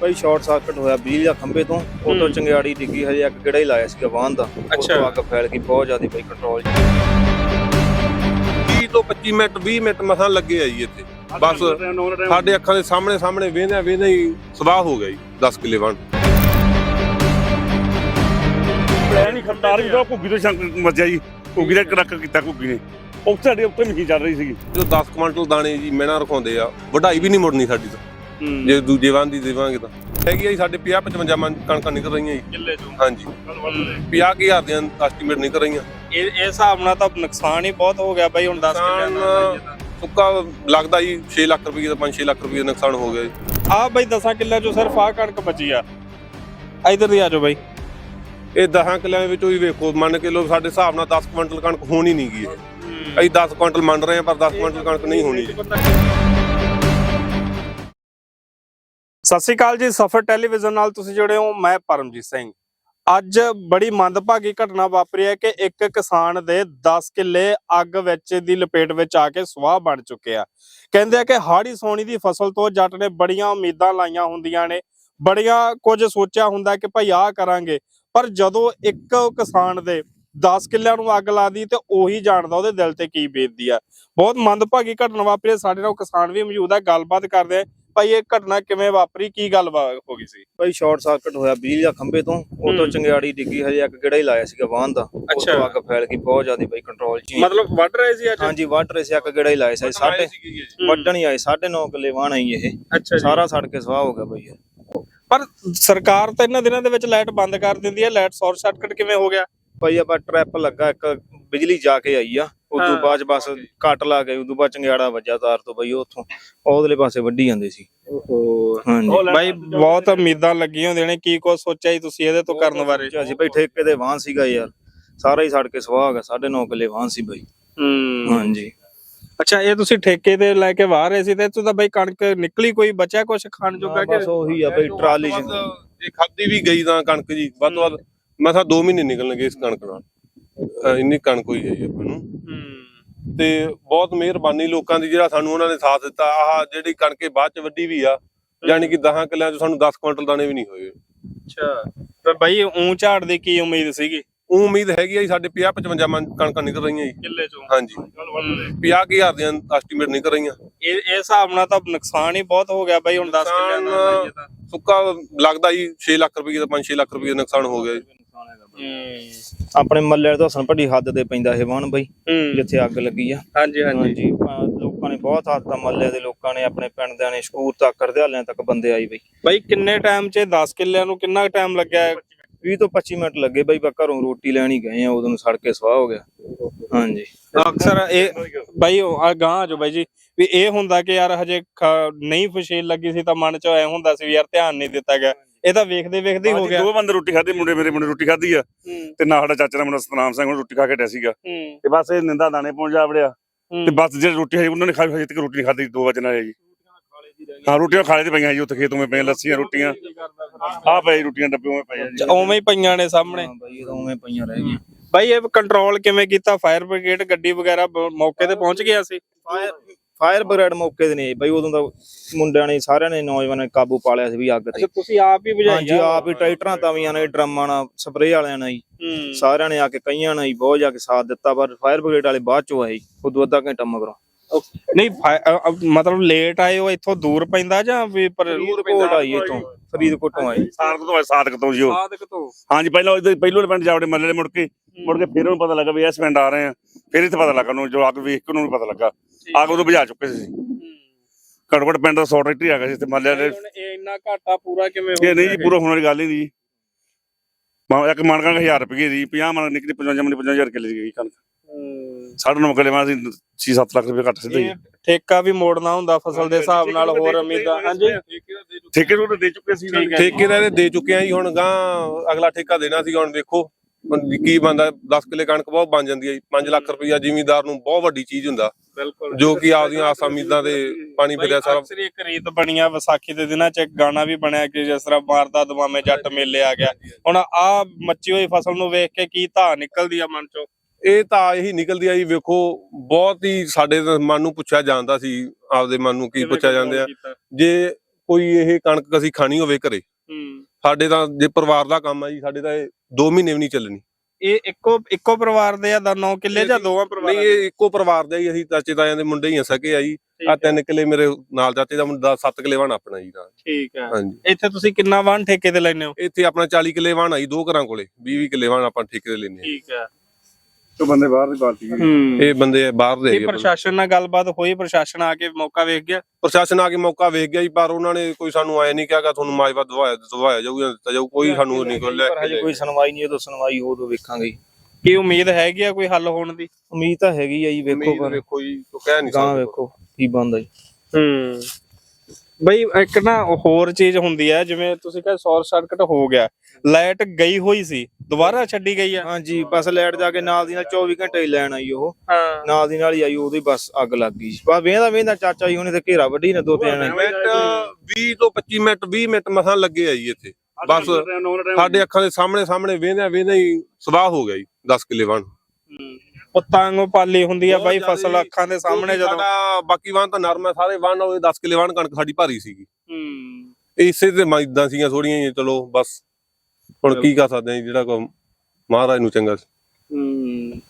ਭਾਈ short circuit ਹੋਇਆ ਬਿਜਲੀ ਦਾ ਖੰਭੇ ਤੋਂ ਉਹ ਤੋਂ ਹੂੰ। ਚੰਗਿਆੜੀ ਡਿੱਗੀ ਹਜੇ ਇੱਕ ਕਿਹੜਾ ਹੀ ਲਾਇਆ ਸੀਗਾ ਵਾਹਨ ਦਾ। ਉਹ ਅੱਛਾ। ਤੋਂ ਅੱਗ ਫੈਲ ਗਈ ਬਹੁਤ ਜ਼ਿਆਦਾ ਭਾਈ ਕੰਟਰੋਲ 20 ਤੋਂ 25 ਮਿੰਟ 20 ਮਿੰਟ ਮਸਾਂ ਲੱਗੇ ਆ ਜੀ ਇੱਥੇ। ਬਸ ਸਾਡੇ ਅੱਖਾਂ ਦੇ ਸਾਹਮਣੇ ਸਾਹਮਣੇ ਵੇਂਦਿਆਂ ਵੇਂਦਿਆਂ ਹੀ ਸਵਾਹ ਹੋ ਗਿਆ ਜੀ 10 ਕਿੱਲੇ ਵਣ ਪਲੈਨ ਹੀ ਖਰਤਾਰ ਵੀ ਦੋ ਘੁੱਗੀ ਤੋਂ ਸ਼ੰਕ ਮੱਜਿਆ ਜੀ ਘੁੱਗੀ ਦਾ ਕਰਕ ਕੀਤਾ ਘੁੱਗੀ ਨੇ। ਉੱਥੇ ਸਾਡੇ ਉੱਤੇ ਮਸ਼ੀਨ ਚੱਲ ਰਹੀ ਸੀਗੀ। ਜੋ 10 ਕੁਇੰਟਲ ਦਾਣੇ ਜੀ ਮੈਣਾ ਰਖਾਉਂਦੇ ਆ ਵਢਾਈ ਵੀ ਨਹੀਂ ਮੁੜਨੀ ਸਾਡੀ ਤਾਂ। ਜੇ ਦੂਜੇ ਵਾਂ ਦੀ ਦੇਵਾਂਗੇ ਤਾਂ। ਹੈਗੀ ਆ ਜੀ ਸਾਡੇ 50 55 ਮਨ ਕਣਕਾਂ ਨਿਕਲ ਰਹੀਆਂ ਜੀ। ਕਿੱਲੇ ਚੋਂ। ਹਾਂਜੀ। 50 ਕੀ ਹਜ਼ਾਰ ਦੀਆਂ ਐਸਟੀਮੇਟ ਨਿਕਲ ਰਹੀਆਂ। ਇਹ ਇਹ ਹਿਸਾਬ ਨਾਲ ਤਾਂ ਨੁਕਸਾਨ ਹੀ ਬਹੁਤ ਹੋ ਗਿਆ ਬਾਈ ਹੁਣ 10 ਕਿੱਲਿਆਂ ਦਾ ਸੁੱਕਾ ਲੱਗਦਾ ਜੀ 6 ਲੱਖ ਰੁਪਏ ਦਾ 5-6 ਲੱਖ ਰੁਪਏ ਦਾ ਨੁਕਸਾਨ ਹੋ ਗਿਆ ਜੀ। ਆ ਬਾਈ 10 ਕਿੱਲਿਆਂ ਚੋਂ ਸਿਰਫ ਆ ਕਣਕ ਬਚੀ ਆ। ਇਧਰ ਦੀ ਆ ਜਾਓ ਬਾਈ। ਇਹ 10 ਕਿੱਲਿਆਂ ਵਿੱਚੋਂ ਹੀ ਵੇਖੋ ਮੰਨ ਕੇ ਲੋ ਸਾਡੇ ਹਿਸਾਬ ਨਾਲ 10 ਕੁਇੰਟਲ ਕਣਕ ਹੋਣੀ ਨਹੀਂ ਗਈ ਇਹ ਅਸੀਂ 10 ਕੁਇੰਟਲ ਮੰਨ ਰਹੇ ਹਾਂ ਪਰ 10 ਕੁਇੰਟਲ ਕਣਕ ਨਹੀਂ ਹੋਣੀ ਜੀ। ਸਤਿ ਸ਼੍ਰੀ ਅਕਾਲ ਜੀ, ਸਫਰ ਟੈਲੀਵਿਜ਼ਨ ਨਾਲ ਤੁਸੀਂ ਜੁੜੇ ਹੋ, ਮੈਂ ਪਰਮਜੀਤ ਸਿੰਘ। ਅੱਜ ਬੜੀ ਮੰਦਭਾਗੀ ਘਟਨਾ ਵਾਪਰੀ ਹੈ ਕਿ ਇੱਕ ਕਿਸਾਨ ਦੇ 10 ਕਿੱਲੇ ਅੱਗ ਵਿੱਚ ਦੀ ਲਪੇਟ ਵਿੱਚ ਆ ਕੇ ਸੁਆਹ ਬਣ ਚੁੱਕੇ ਆ। ਕਹਿੰਦੇ ਆ ਕਿ ਹਾੜੀ ਸੋਣੀ ਦੀ ਫਸਲ ਤੋਂ ਜੱਟ ਨੇ ਬੜੀਆਂ ਉਮੀਦਾਂ ਲਾਈਆਂ ਹੁੰਦੀਆਂ ਨੇ। ਬੜੀਆਂ ਕੁਝ ਸੋਚਿਆ ਹੁੰਦਾ ਕਿ ਭਾਈ ਆਹ ਕਰਾਂਗੇ, ਪਰ ਜਦੋਂ ਇੱਕ ਕਿਸਾਨ ਦੇ 10 ਕਿੱਲਿਆਂ ਨੂੰ ਅੱਗ ਲਾਦੀ ਤੇ ਉਹੀ ਜਾਣਦਾ ਉਹਦੇ ਦਿਲ ਤੇ ਕੀ ਬੀਤਦੀ ਆ। ਬਹੁਤ ਮੰਦਭਾਗੀ ਘਟਨਾ ਵਾਪਰੀ ਹੈ। ਸਾਡੇ ਨਾਲ ਕਿਸਾਨ ਵੀ ਮੌਜੂਦ ਹੈ, ਗੱਲਬਾਤ ਕਰਦੇ ਆ। ਭਾਈ ਇਹ ਘਟਨਾ ਕਿਵੇਂ ਵਾਪਰੀ? ਕੀ ਗੱਲ ਵਾ- ਹੋ ਗਈ ਸੀ? ਭਾਈ ਸ਼ਾਰਟ ਸਰਕਟ ਹੋਇਆ ਬਿਜਲੀ ਦਾ ਖੰਭੇ ਤੋਂ। ਉਹ ਤੋਂ ਹੂੰ। ਚੰਗਿਆੜੀ ਡਿੱਗੀ ਹਜੇ ਇੱਕ ਕਿਹੜਾ ਹੀ ਲਾਇਆ ਸੀਗਾ ਵਾਹਨ ਦਾ। ਉਹ ਅੱਛਾ। ਤੋਂ ਅੱਗ ਫੈਲ ਗਈ ਬਹੁਤ ਜ਼ਿਆਦਾ ਭਾਈ ਕੰਟਰੋਲ 'ਚ ਹੀ। ਮਤਲਬ ਵੱਢ ਰਹੇ ਸੀ ਅੱਜ? ਹਾਂਜੀ ਵੱਢ ਰਹੇ ਸੀ ਇੱਕ ਕਿਹੜਾ ਹੀ ਲਾਇਆ ਸੀ ਸਾਡੇ ਵੱਢਣ ਹੀ ਆਏ 9.5 ਕਿੱਲੇ ਵਾਹਣ ਆਈ ਇਹ। ਅੱਛਾ ਸਾਰਾ ਸੜ ਕੇ ਸਵਾਹ ਹੋ ਗਿਆ ਭਾਈ ਇਹ। ਪਰ ਸਰਕਾਰ ਤਾਂ ਇਹਨਾਂ ਦਿਨਾਂ ਦੇ ਵਿੱਚ ਲਾਈਟ ਬੰਦ ਕਰ ਦਿੰਦੀ ਹੈ ਲਾਈਟ ਸ਼ਾਰਟ ਸਰਕਟ ਕਿਵੇਂ ਹੋ ਗਿਆ? ਭਾਈ ਆਪਾਂ ਟ੍ਰੈਪ ਲੱਗਾ ਇੱਕ ਬਿਜਲੀ ਜਾ ਕੇ ਆਈ ਆ। ਉਦੋਂ। ਬਾਅਦ 'ਚ ਬਸ ਕੱਟ ਲਾ ਕੇ ਉਦੋਂ ਬਾਅਦ ਚੰਗਿਆੜਾ ਵੱਜਾ ਤਾਰ ਤੋਂ ਬਈ ਉੱਥੋਂ। ਉਹਦਲੇ ਪਾਸੇ ਵੱਢੀ ਜਾਂਦੇ ਸੀ। ਹਾਂਜੀ। ਬਾਈ ਬਹੁਤ ਉਮੀਦਾਂ ਲੱਗੀਆਂ ਹੁੰਦੀਆਂ ਨੇ ਕੀ ਕੁਝ ਸੋਚਿਆ ਜੀ ਤੁਸੀਂ ਇਹਦੇ ਤੋਂ ਕਰਨ ਬਾਰੇ? ਅਸੀਂ ਭਾਈ ਠੇਕੇ ਦੇ ਵਾਹਨ ਸੀਗਾ ਯਾਰ। ਸਾਰਾ ਹੀ ਸੜ ਕੇ ਸਵਾਹ ਹੋ ਗਿਆ 9.5 ਕਿੱਲੇ ਵਾਹਨ ਸੀ ਹੂੰ। ਹਾਂਜੀ। ਅੱਛਾ ਇਹ ਤੁਸੀਂ ਠੇਕੇ ਤੇ ਲੈ ਕੇ ਵਾਹ ਰਹੇ ਸੀ ਤੇ ਇੱਥੋਂ ਤਾਂ ਬਾਈ ਕਣਕ ਨਿਕਲੀ ਕੋਈ ਬਚਿਆ ਕੁਝ ਖਾਣ ਜੋਗਾ ਕਿ? ਬਸ ਉਹੀ ਆ ਭਾਈ ਟਰਾਲੀ 'ਚ। ਇਹ ਖਾਦੀ ਵੀ ਗਈ ਤਾਂ ਕਣਕ ਜੀ ਵੱਧ ਤੋਂ ਵੱਧ ਮੈਂ ਤਾਂ 2 ਮਹੀਨੇ ਨਿਕਲਣਗੇ ਇਸ ਕਣਕ ਨਾਲ। ਅਹ ਇੰਨੀ ਕਣਕ ਹੋਈ ਹੈ ਜੀ ਆਪਾਂ ਨੂੰ। ਤੇ ਬਹੁਤ ਮਿਹਰਬਾਨੀ ਲੋਕਾਂ ਦੀ ਜਿਹੜਾ ਸਾਨੂੰ ਉਹਨਾਂ ਨੇ ਸਾਥ ਦਿੱਤਾ। ਆਹ ਜਿਹੜੀ ਕਣਕੇ ਬਾਅਦ ਚ ਵੱਢੀ ਵੀ ਆ ਯਾਨੀ ਕਿ 10 ਕਿੱਲਿਆਂ ਚ ਸਾਨੂੰ 10 ਕੁਇੰਟਲ ਦਾਣੇ ਵੀ ਨਹੀਂ ਹੋਏ। ਅੱਛਾ। ਤੇ ਬਾਈ ਊਂ ਝਾੜ ਦੀ ਕੀ ਉਮੀਦ ਸੀਗੀ? ਉਮੀਦ ਹੈਗੀ ਆ ਜੀ ਸਾਡੇ 50 55 ਮਨ ਕਣਕਾਂ ਨਿਕਲ ਰਹੀਆਂ ਜੀ। ਕਿੱਲੇ ਚੋਂ। ਹਾਂਜੀ। 50 ਕੀ ਹਜ਼ਾਰ ਦੀਆਂ ਐਸਟੀਮੇਟ ਨਿਕਲ ਰਹੀਆਂ। ਇਹ ਇਹ ਹਿਸਾਬ ਨਾਲ ਤਾਂ ਨੁਕਸਾਨ ਹੀ ਬਹੁਤ ਹੋ ਗਿਆ ਬਾਈ ਹੁਣ 10 ਕਿੱਲਿਆਂ ਦਾ ਸੁੱਕਾ ਲੱਗਦਾ ਜੀ 6 ਲੱਖ ਰੁਪਏ ਦਾ 5-6 ਲੱਖ ਰੁਪਏ ਦਾ ਨੁਕਸਾਨ ਹੋ ਗਿਆ ਜੀ। ਆਪਣੇ ਮੱਲੇ ਤੋਂ ਹਸਨ ਭੱਡੀ ਹੱਦ ਤੇ ਪੈਂਦਾ ਇਹ ਵਾਹਨ ਬਾਈ ਜਿੱਥੇ ਅੱਗ ਲੱਗੀ ਆ। ਹਾਂਜੀ ਹਾਂਜੀ। ਲੋਕਾਂ ਨੇ ਬਹੁਤ ਹੱਦ ਤੱਕ ਮੱਲੇ ਦੇ ਲੋਕਾਂ ਨੇ ਆਪਣੇ ਪਿੰਡ ਦਿਆਂ ਨੇ ਸ਼ਕੂਰ ਤੱਕ ਹਰਦਿਆਲਿਆਂ ਤੱਕ ਬੰਦੇ ਆਈ ਬਈ। ਬਾਈ ਕਿੰਨੇ ਟਾਈਮ 'ਚ 10 ਕਿੱਲਿਆਂ ਨੂੰ ਕਿੰਨਾ ਟਾਈਮ ਲੱਗਿਆ? ਹੈ? 20 ਤੋਂ 25 ਮਿੰਟ ਲੱਗੇ ਬਈ ਬਾ ਘਰੋਂ ਰੋਟੀ ਲੈਣ ਹੀ ਗਏ ਆ ਉਦੋਂ ਨੂੰ ਸੜ ਕੇ ਸਵਾਹ ਹੋ ਗਿਆ। ਹਾਂਜੀ। ਅਕਸਰ ਇਹ ਬਾਈ ਆ ਗਾਂ ਜੋ ਬਾਈ ਜੀ। ਵੀ ਇਹ ਹੁੰਦਾ ਕਿ ਯਾਰ ਹਜੇ ਨਹੀਂ ਫਸ਼ੀਲ ਲੱਗੀ ਸੀ ਤਾਂ ਮਨ 'ਚ ਐ ਹੁੰਦਾ ਸੀ ਵੀ ਯਾਰ ਧਿਆਨ ਨਹੀਂ ਦਿੱਤਾ ਗਿਆ। ਇਹ ਤਾਂ ਵੇਖਦੇ ਵੇਖਦੇ ਹੀ ਗਿਆ। ਦੋ ਬੰਦੇ ਰੋਟੀ ਖਾਧੀ ਮੁੰਡੇ ਮੇਰੇ ਮੁੰਡੇ ਰੋਟੀ ਖਾਧੀ ਆ। ਤੇ ਨਾਲ ਸਾਡਾ ਚਾਚਾ ਦਾ ਮੁੰਡਾ ਸਤਨਾਮ ਸਿੰਘ ਉਹ ਰੋਟੀ ਖਾ ਕੇ ਡਿਆ ਸੀਗਾ। ਤੇ ਬਸ ਇਹ ਨਿੰਦਾ ਦਾਣੇ ਪਹੁੰਚ ਜਾ ਵੜਿਆ। ਤੇ ਬਸ ਜਿਹੜੀ ਰੋਟੀ ਹੈ ਉਹਨਾਂ ਨੇ ਖਾਈ ਹਜੇ ਤੱਕ ਰੋਟੀ ਨਹੀਂ ਖਾਧੀ 2 ਵਜੇ ਨਾਲ ਜੀ। ਹਾਂ ਰੋਟੀਆਂ ਖਾਲੇ ਤੇ ਪਈਆਂ ਜੀ ਉੱਥੇ ਖੇਤੋਂ ਮੇ ਪਈਆਂ ਲੱਸੀਆਂ ਰੋਟੀਆਂ। ਆ ਪਈ ਰੋਟੀਆਂ ਡੱਬੇ ਵਿੱਚ ਪਈਆਂ ਜੀ। ਉਵੇਂ ਹੀ ਪਈਆਂ ਨੇ ਸਾਹਮਣੇ। ਹਾਂ ਬਾਈ ਉਵੇਂ ਪਈਆਂ ਰਹਿ ਗਈਆਂ। ਬਾਈ ਇਹ ਕੰਟਰੋਲ ਕਿਵੇਂ ਕੀਤਾ? ਫਾਇਰ ਬ੍ਰਿਗੇਡ ਗੱਡੀ ਵਗੈਰਾ ਮੌਕੇ ਤੇ ਪਹੁੰਚ ਗਿਆ ਸੀ? ਫਾਇਰ ਬ੍ਰਿਗੇਡ ਮੌਕੇ ਤੇ ਨਹੀਂ ਬਈ ਉਦੋਂ ਦਾ ਮੁੰਡਿਆਂ ਨੇ ਸਾਰਿਆਂ ਨੇ ਨੌਜਵਾਨਾਂ ਨੇ ਕਾਬੂ ਪਾ ਲਿਆ ਸੀ ਵੀ ਅੱਗ ਤੇ। ਤੁਸੀਂ ਆਪ ਹੀ ਹਾਂਜੀ ਆਪ ਹੀ ਟਰੈਕਟਰਾਂ ਤਾਵੀਆਂ ਨੇ ਡਰਮਾਂ ਨਾਲ ਸਪਰੇਅ ਵਾਲਿਆਂ ਨੇ ਜੀ ਹੂੰ। ਸਾਰਿਆਂ ਨੇ ਆ ਕੇ ਕਈਆਂ ਨੇ ਬਹੁਤ ਜਾ ਕੇ ਸਾਥ ਦਿੱਤਾ ਪਰ ਫਾਇਰ ਬ੍ਰਿਗੇਡ ਵਾਲੇ ਬਾਅਦ ਚੋਂ ਆਏ ਉਦੋਂ ਅੱਧਾ ਘੰਟਾ ਮਗਰੋਂ। ਨਹੀਂ ਮਤਲਬ ਲੇਟ ਆਏ ਉਹ ਇੱਥੋਂ ਦੂਰ ਪੈਂਦਾ ਜਾਂ ਵੀ ਪਰ ਫਰੀਦਕੋਟ ਆਈ ਇਥੋਂ। ਫਰੀਦਕੋਟ ਤੋਂ ਆਏ ਸਾਦਕ ਤੋਂ ਆਏ, ਸਾਦਕ ਤੋਂ ਜੀ ਉਹ। ਸਾਦਕ ਤੋਂ। ਹਾਂਜੀ ਪਹਿਲਾਂ ਉਹਦੇ ਪਹਿਲੋਂ ਪਿੰਡ ਜਾਵੜੇ ਮੱਲੇ ਦੇ ਮੁੜ ਕੇ ਮੁੜ ਕੇ ਫਿਰ ਉਹਨੂੰ ਪਤਾ ਲੱਗਾ ਵੀ ਇਸ ਪਿੰਡ ਆ ਰਹੇ ਆ। ਫਿਰ ਇੱਥੇ ਪਤਾ ਲੱਗਾ ਉਹਨੂੰ ਜੋ ਅੱਗ ਵੇਖ ਕੇ ਉਹਨੂੰ ਪਤਾ ਲੱਗਾ। ਅੱਗ ਉਦੋਂ ਬੁਝਾ ਚੁੱਕੇ ਸੀ। ਘੱਟ ਪਿੰਡ ਦਾ 100 ਟਰੈਕਟਰ ਆ ਗਿਆ ਸੀ ਤੇ ਮੱਲੇ ਵਾਲੇ। ਹੁਣ ਇਹ ਇੰਨਾ ਘਾਟਾ ਪੂਰਾ ਕਿਵੇਂ ਹੋ ਇਹ ਨਹੀਂ ਜੀ? ਪੂਰਾ ਹੋਣ ਵਾਲੀ ਗੱਲ ਹੀ ਨਹੀਂ ਮਾ ਇੱਕ ਮਣਕਾਂ 1000 ਰੁਪਏ ਦੀ 50 ਮਣ ਨਿਕਲੀ 55 ਮਣ 55000 ਕਿੱਲੇ ਦੀ ਗਈ ਕਣਕ। ਸਾਢੇ ਨੌ ਕਿੱਲੇ ਮਾਂ ਸੀ 6-7 ਲੱਖ ਰੁਪਏ ਘੱਟ ਸਿੱਧਾ ਠੇਕਾ ਵੀ ਮੋੜਨਾ ਹੁੰਦਾ ਫਸਲ ਦੇ ਹਿਸਾਬ ਨਾਲ ਹੋਰ ਉਮੀਦਾਂ ਹਾਂਜੀ? ਠੇਕੇ ਨੂੰ ਤਾਂ ਦੇ ਚੁੱਕੇ ਸੀ ਠੀਕ ਹੈ। ਠੇਕੇ ਦਾ ਚੁੱਕੇ ਆ ਜੀ ਹੁਣ ਗਾਂ ਅਗਲਾ ਠੇਕਾ ਦੇਣਾ ਸੀਗਾ ਹੁਣ ਵੇਖੋ ਹੁਣ ਕੀ ਬੰਦਾ 10 ਕਿੱਲੇ ਕਣਕ ਬਹੁਤ ਬਣ ਜਾਂਦੀ ਹੈ ਜੀ 5 ਲੱਖ ਰੁਪਈਆ ਜ਼ਿਮੀਂਦਾਰ ਨੂੰ ਬਹੁਤ ਵੱਡੀ ਚੀਜ਼ ਹੁੰਦਾ ਬਿਲਕੁਲ। ਜੋ ਕਿ ਆਪਦੀਆਂ ਆਸਾਂ ਉਮੀਦਾਂ ਦੇ ਪਾਣੀ ਫਿਰਿਆ ਸਾਰਾ। ਅਕਸਰ ਇੱਕ ਰੀਤ ਬਣੀ ਆ ਵਿਸਾਖੀ ਦੇ ਦਿਨਾਂ 'ਚ ਇੱਕ ਗਾਣਾ ਵੀ ਬਣਿਆ ਕਿ ਜਿਸ ਤਰ੍ਹਾਂ ਮਾਰਦਾ ਦਮਾਮੇ ਜੱਟ ਮੇਲੇ ਆ ਗਿਆ। ਹੁਣ ਆ ਮੱਚੀ ਹੋਈ ਫਸਲ ਨੂੰ ਵੇਖ ਕੇ ਕੀ ਧਾ ਨਿਕਲਦੀ ਆ ਮਨ 'ਚੋਂ? ਇਹ ਤਾਂ ਇਹੀ ਨਿਕਲਦੀ ਆ ਜੀ ਵੇਖੋ ਬਹੁਤ ਹੀ ਸਾਡੇ ਮਨ ਨੂੰ ਪੁੱਛਿਆ ਜਾਂਦਾ ਸੀ ਆਪਦੇ ਮਨ ਨੂੰ ਕੀ ਪੁੱਛਿਆ ਜਾਂਦੇ ਆ। ਜੇ ਕੋਈ ਇਹ ਕਣਕ ਅਸੀਂ ਖਾਣੀ ਹੋਵੇ ਘਰੇ ਸਾਡੇ ਤਾਂ ਜੇ ਪਰਿਵਾਰ ਦਾ ਕੰਮ ਆ ਜੀ ਸਾਡੇ ਤਾਂ ਇਹ 2 ਮਹੀਨੇ ਵੀ ਨਹੀਂ ਚੱਲਣੀ। ਇਹ ਇੱਕੋ ਇੱਕੋ ਪਰਿਵਾਰ ਦੇ ਆ ਦਾ 9 ਕਿੱਲੇ ਜਾਂ ਦੋਵਾਂ ਨਹੀਂ ਪਰਿਵਾਰਾਂ ਦੇ? ਇਹ ਇੱਕੋ ਪਰਿਵਾਰ ਦਾ ਹੀ ਅਸੀਂ ਚਾਚੇ ਤਾਇਆਂ ਦੇ ਮੁੰਡੇ ਹੀ ਆ ਸਕੇ ਆ ਜੀ। ਆ। ਤਿੰਨ ਕਿੱਲੇ ਮੇਰੇ ਨਾਲ ਚਾਚੇ ਦਾ ਮੁੰਡਾ 7 ਕਿੱਲੇ ਵਾਣ ਆਪਣਾ ਜੀ ਨਾਲ। ਠੀਕ ਹੈ ਹਾਂਜੀ। ਇੱਥੇ ਤੁਸੀਂ ਕਿੰਨਾ ਵਾਹਨ ਠੇਕੇ ਤੇ ਲੈਨੇ ਹੋ? ਇੱਥੇ ਆਪਣਾ 40 ਕਿੱਲੇ ਵਾਣ ਆਈ ਦੋ ਘਰਾਂ ਕੋਲੇ 20 20 ਕਿੱਲੇ ਵਾਣ ਆਪਾਂ ਠੇਕੇ ਤੇ ਲੈਨੇ ਠੀਕ ਹੈ ਤੋਂ ਬੰਦੇ ਬਾਹਰ ਦੀ ਪਾਰਟੀ ਹੂੰ। ਇਹ ਬੰਦੇ ਬਾਹਰ ਦੇ ਹੈਗੇ। ਪ੍ਰਸ਼ਾਸਨ ਨਾਲ ਗੱਲਬਾਤ ਹੋਈ ਪ੍ਰਸ਼ਾਸਨ ਆ ਕੇ ਮੌਕਾ ਵੇਖ ਗਿਆ। ਪ੍ਰਸ਼ਾਸਨ ਆ ਕੇ ਮੌਕਾ ਵੇਖ ਗਿਆ ਜੀ ਪਰ ਉਹਨਾਂ ਨੇ ਕੋਈ ਸਾਨੂੰ ਆਇਆ ਨਹੀਂ ਕਿਹਾਗਾ ਤੁਹਾਨੂੰ ਮਾਜਵਾ ਦਵਾਇਆ ਦਵਾਇਆ ਜਾਊਗਾ ਦਿੱਤਾ ਜਾਊ ਕੋਈ ਸਾਨੂੰ ਨਹੀਂ ਕੋਈ ਲੈ ਪਰ ਕੇ ਹਜੇ ਕੋਈ ਸੁਣਵਾਈ ਨਹੀਂ ਜਦੋਂ ਸੁਣਵਾਈ ਉਦੋਂ ਵੇਖਾਂਗੇ ਕੀ ਉਮੀਦ ਹੈਗੀ ਆ ਕੋਈ ਹੱਲ ਹੋਣ ਦੀ? ਉਮੀਦ ਤਾਂ ਹੈਗੀ ਆ ਜੀ ਵੇਖੋ ਉਮੀਦ ਪਰ ਵੇਖੋ ਜੀ ਤੋ ਕਹਿ ਨਹੀਂ ਗਾਂ ਸਕਦੇ। ਵੇਖੋ ਕੀ ਬਣਦਾ ਜੀ। ਹੂੰ। ਬਈ ਇੱਕ ਨਾ ਹੋਰ ਚੀਜ਼ ਹੁੰਦੀ ਹੈ ਜਿਵੇਂ ਤੁਸੀਂ ਕਹਿੰਦੇ ਸ਼ਾਰਟ ਸਰਕਟ ਹੋ ਗਿਆ ਲਾਈਟ ਗਈ ਹੋਈ ਸੀ ਦੁਬਾਰਾ ਛੱਡੀ ਗਈ ਆ। ਹਾਂਜੀ ਬਸ ਲਾਈਟ ਜਾ ਕੇ ਨਾਲ ਦੀ ਨਾਲ 24 ਘੰਟੇ ਹੀ ਲੈਣ ਆਈ ਉਹ। ਹਾਂ। ਨਾਲ ਦੀ ਨਾਲ ਹੀ ਆਈ ਉਹਦੀ ਬਸ ਅੱਗ ਲੱਗ ਗਈ। ਬਸ ਵੇਂਦਾ ਵੇਂਦਾ ਚਾਚਾ ਜੀ ਉਹਨੇ ਤੇ ਘੇਰਾ ਵੱਢੀ ਨੇ ਦੋ ਤਿੰਨ ਮਿੰਟ 20 ਤੋਂ 25 ਮਿੰਟ 20 ਮਿੰਟ ਮਸਾਂ ਲੱਗੇ ਆ ਜੀ ਇੱਥੇ। ਬਸ ਸਾਡੇ ਅੱਖਾਂ ਦੇ ਸਾਹਮਣੇ ਸਾਹਮਣੇ ਵੇਂਦਿਆਂ ਵੇਂਦਿਆਂ ਹੀ ਸਵਾਹ ਹੋ ਗਿਆ ਜੀ 10 ਕਿੱਲੇ ਵਾਣ ਪਤੰਗ ਪਾਲੀ ਹੁੰਦੀ ਆ ਬਾਈ ਫਸਲ ਜੀ। ਅੱਖਾਂ ਦੇ ਸਾਹਮਣੇ ਜਦੋਂ ਸਾਡਾ ਬਾਕੀ ਵਾਣ ਤਾਂ ਨਰਮ ਹੈ ਸਾਰੇ ਵਾਣ ਉਹ 10 ਕਿੱਲੇ ਵਾਣ ਕਣਕ ਸਾਡੀ ਭਾਰੀ ਸੀਗੀ। ਹੂੰ। ਇਸੇ ਤੇ ਮਾਈਦਾਂ ਸੀਗੀਆਂ ਥੋੜੀਆਂ ਚਲੋ ਬਸ। ਹੁਣ ਕੀ ਕਰ ਸਕਦੇ ਆ ਜੀ, ਜਿਹੜਾ ਕੋ ਮਹਾਰਾਜ ਨੂੰ ਚੰਗਾ ਸੀ। ਹੂੰ।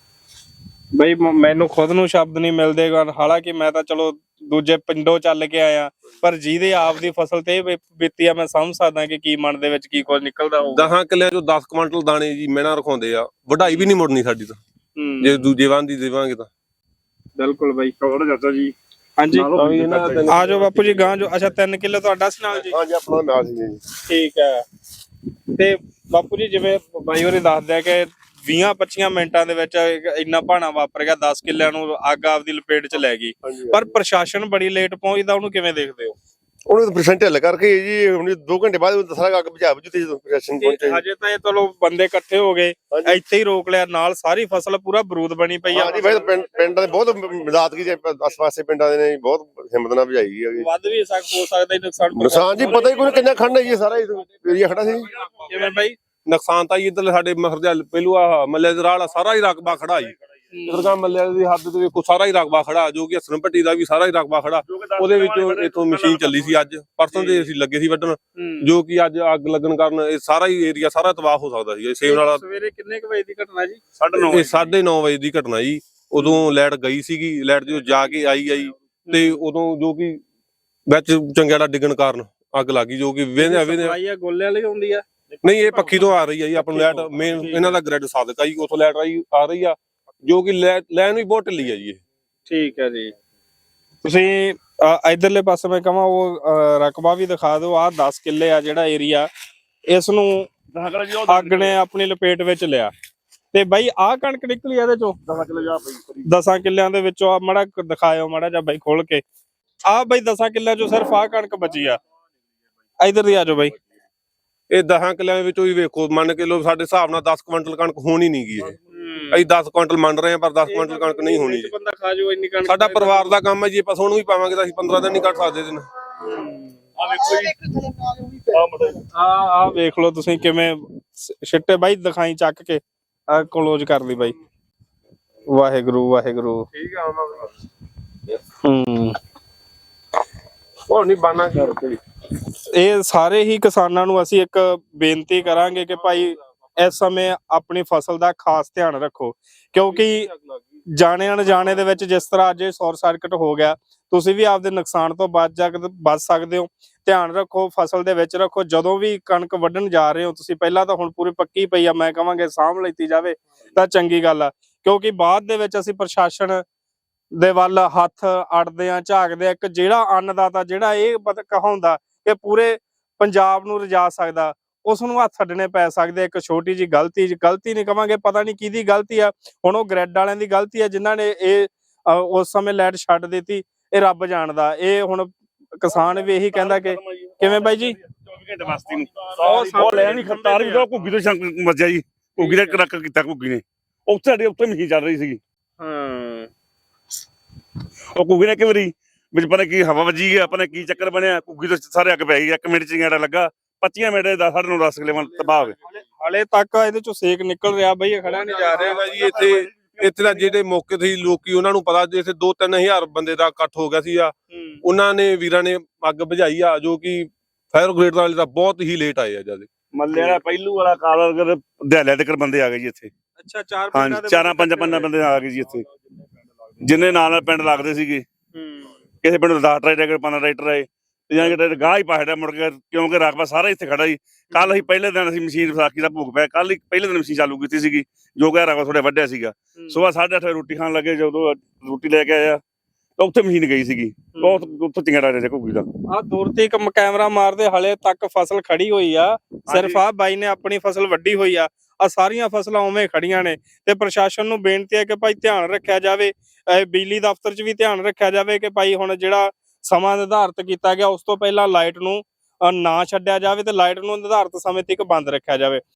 ਬਈ ਮੈਨੂੰ ਖੁਦ ਨੂੰ ਸ਼ਬਦ ਨਹੀਂ ਮਿਲਦੇ ਗਾ। ਹਾਲਾਂਕਿ ਮੈਂ ਤਾਂ ਚਲੋ ਦੂਜੇ ਪਿੰਡੋਂ ਚੱਲ ਕੇ ਆਇਆ ਪਰ ਜਿਹਦੇ ਆਪ ਦੀ ਫਸਲ ਤੇ ਬੀਤੀ ਆ ਮੈਂ ਸਮਝ ਸਕਦਾ ਕਿ ਕੀ ਮਨ ਦੇ ਵਿੱਚ ਕੀ ਕੁਝ ਨਿਕਲਦਾ ਹੋਊਗਾ। 10 ਕਿੱਲਿਆਂ ਚੋਂ 10 ਕੁਇੰਟਲ ਦਾਣੇ ਜੀ ਮਹਿਣਾ ਰਖਾਉਂਦੇ ਆ। ਵਢਾਈ ਵੀ ਨਹੀਂ ਮੁੜਨੀ ਸਾਡੀ ਤਾਂ। ਜੇ ਦੂਜੇ ਵਾਂ ਦੀ ਦੇਵਾਂਗੇ ਤਾਂ। ਬਿਲਕੁਲ ਬਾਈ ਹੋਰ ਚਾਚਾ ਜੀ? ਹਾਂਜੀ। ਨਾਲੋਂ ਵੀ ਇਹਨਾਂ ਦਾ ਆ ਜਾਓ ਬਾਪੂ ਜੀ ਗਾਂ ਜੋ। ਅੱਛਾ 3 ਕਿਲੋ ਤੁਹਾਡਾ ਸੀ ਨਾਲ ਜੀ। ਹਾਂਜੀ ਆਪਣਾ ਨਾਲ ਸੀ ਜੀ। ਠੀਕ ਹੈ। ਤੇ ਬਾਪੂ ਜੀ ਜਿਵੇਂ ਬਾਈ ਹੋਰੀ ਦੱਸਦੇ ਆ ਕਿ 20 25 ਮਿੰਟਾਂ ਦੇ ਵਿੱਚ ਇੱਕ ਇੰਨਾ ਭਾਣਾ ਵਾਪਰ ਗਿਆ 10 ਕਿੱਲਿਆਂ ਨੂੰ ਅੱਗ ਆਪਦੀ ਲਪੇਟ 'ਚ ਲੈ ਗਈ। ਪਰ ਪ੍ਰਸ਼ਾਸਨ ਬੜੀ ਲੇਟ ਪਹੁੰਚਦਾ ਉਹਨੂੰ ਕਿਵੇਂ ਦੇਖਦੇ ਹੋ? ਉਹਨੂੰ ਤਾਂ ਪਰਸੈਂਟ ਹੱਲ ਕਰਕੇ ਜੀ ਹੁਣ 2 ਘੰਟੇ ਬਾਅਦ ਉਹ ਸਾਰਾ ਅੱਗ ਬੁਝਾ ਬੁਝੂ ਤੇ ਜਦੋਂ ਪ੍ਰਸ਼ਾਸਨ ਇਹ ਪਹੁੰਚੇ। ਹਜੇ ਤਾਂ ਇਹ ਚਲੋ ਬੰਦੇ ਇਕੱਠੇ ਹੋ ਗਏ। ਇੱਥੇ ਹੀ ਰੋਕ ਲਿਆ ਨਾਲ ਸਾਰੀ ਫਸਲ ਪੂਰਾ ਬਰੂਦ ਬਣੀ ਪਈ ਆ। ਤਾਂ ਪਿੰਡ ਦੇ ਬਹੁਤ ਮਦਦ ਕੀਤੀ ਆਸ-ਪਾਸੇ ਪਿੰਡਾਂ ਦੇ ਨੇ ਬਹੁਤ ਹਿੰਮਤ ਨਾਲ ਬੁਝਾਈ ਗਈ ਵੱਧ ਵੀ ਸਕ ਹੋ ਸਕਦਾ ਨੁਕਸਾਨ ਨੁਕਸਾਨ ਜੀ ਪਤਾ ਹੀ ਕੋਈ ਕਿੰਨਾ ਖੜਨਾ ਜੀ ਸਾਰਾ ਏਰੀਆ ਖੜਾ ਸੀ ਕਿਵੇਂ ਬਾਈ? ਨੁਕਸਾਨ ਤਾਂ ਜੀ ਇੱਧਰ ਸਾਡੇ ਮਖਰਜਾ ਪਹਿਲੂ ਆ ਮੱਲੇ ਦੇ ਰਾਲ ਸਾਰਾ ਹੀ ਰਕਬਾ ਖੜਾ ਜੀ। ਇਧਰਗਾ ਮੱਲੇ ਦੀ ਹੱਦ ਤੇ ਵੇਖੋ ਸਾਰਾ ਹੀ ਰਕਬਾ ਖੜਾ ਜੋ ਕਿ ਹਸਨ ਪੱਟੀ ਦਾ ਵੀ ਸਾਰਾ ਹੀ ਰਕਬਾ ਖੜਾ। ਉਹਦੇ ਵਿੱਚੋਂ ਇਥੋਂ ਮਸ਼ੀਨ ਚੱਲੀ ਸੀ ਅੱਜ। ਪਰਸੋਂ ਦੇ ਅਸੀਂ ਲੱਗੇ ਸੀ ਵੱਢਣ ਜੋ ਕਿ ਅੱਜ ਅੱਗ ਲੱਗਣ ਕਾਰਨ ਇਹ ਸਾਰਾ ਹੀ ਏਰੀਆ ਸਾਰਾ ਤਬਾਹ ਹੋ ਸਕਦਾ ਸੀ। ਸੇਮ ਵਾਲਾ ਸਵੇਰੇ ਕਿੰਨੇ ਵਜੇ ਦੀ ਘਟਨਾ ਜੀ? 9:30 ਇਹ 9:30 ਵਜੇ ਦੀ ਘਟਨਾ ਜੀ। ਉਦੋਂ ਲਾਈਟ ਗਈ ਸੀਗੀ ਲਾਈਟ ਜਦੋਂ ਜਾ ਕੇ ਆਈ ਆਈ। ਤੇ ਉਦੋਂ ਜੋ ਕਿ ਵਿੱਚ ਚੰਗਿਆੜਾ ਡਿੱਗਣ ਕਾਰਨ ਅੱਗ ਲੱਗੀ ਜੋ ਕਿ ਵੇਂਦਿਆ ਵੇਂਦਿਆ ਸਪਲਾਈ ਆ ਗੋਲੇ ਵਾਲੀ ਹੁੰਦੀ ਆ। ਨਹੀਂ ਇਹ ਪੱਖੀ ਤੋਂ ਆ ਰਹੀ ਹੈ ਜੀ ਆਪਾਂ ਨੂੰ ਲਾਈਟ ਮੇਨ ਇਹਨਾਂ ਦਾ ਗ੍ਰਿਡ ਸਾਦਕ ਆ ਜੀ ਉਥੋਂ ਲਾਈਟ ਆਈ ਆ ਰਹੀ ਆ। ਜੋ ਕਿ ਲਾਈਨ ਵੀ ਬਹੁਤ ਢਿੱਲੀ ਆ ਜੀ ਇਹ। ਠੀਕ ਹੈ ਜੀ। ਤੁਸੀਂ ਇਧਰਲੇ ਪਾਸੇ ਮੈਂ ਕਹਾਂ ਉਹ ਰਕਬਾ ਵੀ ਦਿਖਾ ਦਿਓ। ਆ 10 ਕਿੱਲੇ ਆ ਜਿਹੜਾ ਏਰੀਆ ਇਸ ਨੂੰ ਅੱਗ ਨੇ ਆਪਣੀ ਲਪੇਟ ਵਿੱਚ ਲਿਆ। ਤੇ ਬਾਈ ਆਹ ਕਣਕ ਨਿਕਲੀ ਇਹਦੇ ਚੋਂ? 10 ਕਿੱਲਿਆਂ ਦੇ ਵਿੱਚੋਂ ਆ ਮੜਾ ਦਿਖਾਇਓ ਮੜਾ ਜਾਂ ਬਾਈ ਖੋਲ ਕੇ। ਆਹ ਬਾਈ 10 ਕਿੱਲਿਆਂ ਚੋਂ ਸਿਰਫ ਆਹ ਕਣਕ ਬਚੀ ਆ। ਇਧਰ ਦੀ ਆ ਜਾਓ ਬਾਈ। ਇਹ 10 ਕਿੱਲਿਆਂ ਵਿੱਚੋਂ ਹੀ ਵੇਖੋ ਮੰਨ ਕੇ ਲੋ ਸਾਡੇ ਹਿਸਾਬ ਨਾਲ 10 ਕੁਇੰਟਲ ਕਣਕ ਹੋਣੀ ਨਹੀਂ ਗਈ ਇਹ। ਅਸੀਂ 10 ਕੁਇੰਟਲ ਮੰਨ ਰਹੇ ਆ ਪਰ 10 ਕੁਇੰਟਲ ਕਣਕ ਨਹੀਂ ਹੋਣੀ ਜੀ। ਬੰਦਾ ਖਾ ਜਾਓ ਇੰਨੀ ਕਣਕ ਸਾਡਾ ਪਰਿਵਾਰ ਦਾ ਕੰਮ ਹੈ ਜੀ ਆਪਾਂ ਸੋਨੂੰ ਵੀ ਪਾਵਾਂਗੇ ਤਾਂ ਅਸੀਂ 15 ਦਿਨ ਨਹੀਂ ਕੱਢ ਸਕਦੇ ਦਿਨ। ਆ ਆ ਵੇਖ ਲਓ ਤੁਸੀਂ ਕਿਵੇਂ ਛਿੱਟੇ ਬਾਈ ਦਿਖਾਈ ਚੱਕ ਕੇ ਆ ਕਲੋਜ਼ ਕਰ ਲਈ ਬਾਈ। ਵਾਹਿਗੁਰੂ ਵਾਹਿਗੁਰੂ। ਠੀਕ ਆ ਹੂੰ। ਉਹ ਨਹੀਂ ਬਾਨਾ ਕਰਕੇ ਇਹ ਸਾਰੇ ਹੀ ਕਿਸਾਨਾਂ ਨੂੰ ਅਸੀਂ ਇੱਕ ਬੇਨਤੀ ਕਰਾਂਗੇ ਕਿ ਭਾਈ ਇਸ ਸਮੇਂ ਆਪਣੀ ਫਸਲ ਦਾ ਖਾਸ ਧਿਆਨ ਰੱਖੋ। ਕਿਉਂਕਿ ਜਾਣੇ ਅਣਜਾਣੇ ਦੇ ਵਿੱਚ ਜਿਸ ਤਰ੍ਹਾਂ ਅੱਜ ਇਹ ਸ਼ਾਰਟ ਸਰਕਟ ਹੋ ਗਿਆ ਤੁਸੀਂ ਵੀ ਆਪਦੇ ਨੁਕਸਾਨ ਤੋਂ ਬਚ ਜਾ ਬਚ ਸਕਦੇ ਹੋ। ਧਿਆਨ ਰੱਖੋ ਫਸਲ ਦੇ ਵਿੱਚ ਰੱਖੋ। ਜਦੋਂ ਵੀ ਕਣਕ ਵੱਢਣ ਜਾ ਰਹੇ ਹੋ ਤੁਸੀਂ ਪਹਿਲਾਂ ਤਾਂ ਹੁਣ ਪੂਰੀ ਪੱਕੀ ਪਈ ਆ ਮੈਂ ਕਹਾਂਗੇ ਸਾਂਭ ਲੈਤੀ ਜਾਵੇ ਤਾਂ ਚੰਗੀ ਗੱਲ ਆ। ਕਿਉਂਕਿ ਬਾਅਦ ਦੇ ਵਿੱਚ ਅਸੀਂ ਪ੍ਰਸ਼ਾਸਨ ਦੇ ਵੱਲ ਹੱਥ ਅੜਦੇ ਆ ਝਾਕਦੇ ਆ। ਇੱਕ ਜਿਹੜਾ ਅੰਨਦਾਤਾ ਜਿਹੜਾ ਇਹ ਕਹਾਉਂਦਾ ਕਿ ਪੂਰੇ ਪੰਜਾਬ ਨੂੰ ਰਜਾ ਸਕਦਾ ਉਸ ਨੂੰ ਹੱਥ ਅੱਡਣੇ ਪੈ ਸਕਦੇ। ਇੱਕ ਛੋਟੀ ਜੀ ਗਲਤੀ ਜੀ ਗਲਤੀ ਨਹੀਂ ਕਵਾਂਗੇ ਪਤਾ ਨਹੀਂ ਕਿਹਦੀ ਗਲਤੀ ਆ। ਹੁਣ ਉਹ ਗ੍ਰੈਡ ਵਾਲਿਆਂ ਦੀ ਗਲਤੀ ਆ ਜਿਨ੍ਹਾਂ ਨੇ ਇਹ ਉਸ ਸਮੇਂ ਲਾਈਟ ਛੱਡ ਦਿੱਤੀ ਇਹ ਰੱਬ ਜਾਣਦਾ। ਇਹ ਹੁਣ ਕਿਸਾਨ ਵੀ ਇਹੀ ਕਹਿੰਦਾ ਕਿ ਕਿਵੇਂ ਬਾਈ ਜੀ? 24 ਘੰਟੇ ਵਾਸਤੇ ਨੂੰ। ਉਹ ਲੈ ਨਹੀਂ ਖਤਾਰ ਵੀ ਦੋ ਘੁੱਗੀ ਤੋਂ ਸ਼ੰਕ ਮੱਜਿਆ ਜੀ। ਘੁੱਗੀ ਦਾ ਕਰਕ ਕੀਤਾ ਘੁੱਗੀ ਨੇ। ਉੱਥੇ ਸਾਡੇ ਉੱਤੇ ਮਸ਼ੀਨ ਚੱਲ ਰਹੀ ਸੀਗੀ। ਹਾਂ। ਉਹ ਘੁੱਗੀ ਨੇ ਕਿਵਰੀ ਵਿੱਚ ਪਤਾ ਕੀ ਹਵਾ ਵੱਜੀ ਗਿਆ ਪਤਾ ਕੀ ਚੱਕਰ ਬਣਿਆ। ਘੁੱਗੀ ਤੋਂ ਸਾਰੇ ਅੱਗ ਪੈ ਗਈ ਇੱਕ ਮਿੰਟ ਚ ਗੇੜਾ ਲੱਗਾ। 25 ਮਿੰਟ ਦਾ ਸਾਡੇ ਨੂੰ 10 ਕਿਲੇ ਮਨ ਤਬਾਹ ਹੋ ਗਏ। ਹਲੇ ਤੱਕ ਇਹਦੇ ਚੋਂ ਸੇਕ ਨਿਕਲ ਰਿਹਾ ਬਈ ਇਹ ਖੜਾ ਨਹੀਂ ਜਾ ਰਿਹਾ। ਹੈਗਾ ਜੀ ਇੱਥੇ ਇੱਥੇ ਦਾ ਜਿਹੜੇ ਮੌਕੇ ਤੇ ਸੀ ਲੋਕੀ ਉਹਨਾਂ ਨੂੰ ਪਤਾ ਜੇ ਇੱਥੇ 2-3000 ਬੰਦੇ ਦਾ ਇਕੱਠ ਹੋ ਗਿਆ ਸੀ ਆ ਉਹਨਾਂ ਨੇ ਵੀਰਾਂ ਨੇ ਅੱਗ ਬੁਝਾਈ ਆ ਜੋ ਕਿ ਫਾਇਰ ਬ੍ਰਿਗੇਡ ਵਾਲੇ ਤਾਂ ਬਹੁਤ ਹੀ ਲੇਟ ਆਏ ਆ ਜਦ ਮੱਲੇ ਵਾਲਾ ਪਹਿਲੂ ਵਾਲਾ ਕਾਲਰ ਦਿਹਾਲਿਆਂ ਤੱਕ ਬੰਦੇ ਆ ਗਏ ਜੀ ਇੱਥੇ। ਅੱਛਾ ਚਾਰ ਦੇ ਚਾਰਾਂ ਪੰਜਾਂ ਪੰਜਾਂ ਬੰਦੇ ਆ ਗਏ ਜੀ ਇੱਥੇ। ਜਿੰਨੇ ਨਾਲ ਨਾਲ ਪਿੰਡ ਲੱਗਦੇ ਸੀਗੇ। ਹੂੰ। ਕਿਸੇ ਪਿੰਡ ਦਾ 10 ਟਰੈਕਟਰ ਪੰਜ ਟਰੈਕਟਰ ਆਏ। ਜਾਂ ਕਿ ਗਾਹ ਹੀ ਪਾਹੜਾ ਮੁੜ ਕੇ ਕਿਉਂਕਿ ਰਕਬਾ ਸਾਰਾ ਇੱਥੇ ਖੜਾ ਸੀ। ਕੱਲ ਅਸੀਂ ਪਹਿਲੇ ਦਿਨ ਅਸੀਂ ਮਸ਼ੀਨ ਵਿਸਾਖੀ ਦਾ ਭੋਗ ਪਿਆ ਕੱਲ ਹੀ ਪਹਿਲੇ ਦਿਨ ਮਸ਼ੀਨ ਚਾਲੂ ਕੀਤੀ ਸੀਗੀ ਜੋ ਕਿ ਰਕਬਾ ਥੋੜਾ ਵੱਡਿਆ ਸੀਗਾ। ਸਵੇਰ 8:30 ਵਜੇ ਰੋਟੀ ਖਾਣ ਲੱਗੇ ਜਦੋਂ ਰੋਟੀ ਲੈ ਕੇ ਆਇਆ ਤਾਂ ਉੱਥੇ ਮਸ਼ੀਨ ਗਈ ਸੀਗੀ। ਬਹੁਤ ਉੱਥੇ ਚਿੰਗੜਾ ਰਿਹਾ ਘੁੱਗੀ ਦਾ ਆ ਦੂਰ ਤੇ ਇੱਕ ਕੈਮਰਾ ਮਾਰਦੇ ਹਲੇ ਤੱਕ ਫਸਲ ਖੜੀ ਹੋਈ ਆ। ਸਿਰਫ ਆ ਬਾਈ ਨੇ ਆਪਣੀ ਫਸਲ ਵੱਢੀ ਹੋਈ ਆ। ਆ ਸਾਰੀਆਂ ਫਸਲਾਂ ਉਵੇਂ ਖੜੀਆਂ ਨੇ ਤੇ ਪ੍ਰਸ਼ਾਸਨ ਨੂੰ ਬੇਨਤੀ ਹੈ ਕਿ ਭਾਈ ਧਿਆਨ ਰੱਖਿਆ ਜਾਵੇ। ਇਹ ਬਿਜਲੀ ਦਫ਼ਤਰ 'ਚ ਵੀ ਧਿਆਨ ਰੱਖਿਆ ਜਾਵੇ ਕਿ ਭਾਈ ਹੁਣ ਜਿਹੜਾ ਸਮਾਂ ਨਿਰਧਾਰਤ ਕੀਤਾ ਗਿਆ, ਉਸ ਤੋਂ ਪਹਿਲਾਂ ਲਾਈਟ ਨੂੰ ਨਾ ਛੱਡਿਆ ਜਾਵੇ ਤੇ ਲਾਈਟ ਨੂੰ ਨਿਰਧਾਰਤ ਸਮੇਂ ਤੱਕ ਬੰਦ ਰੱਖਿਆ ਜਾਵੇ।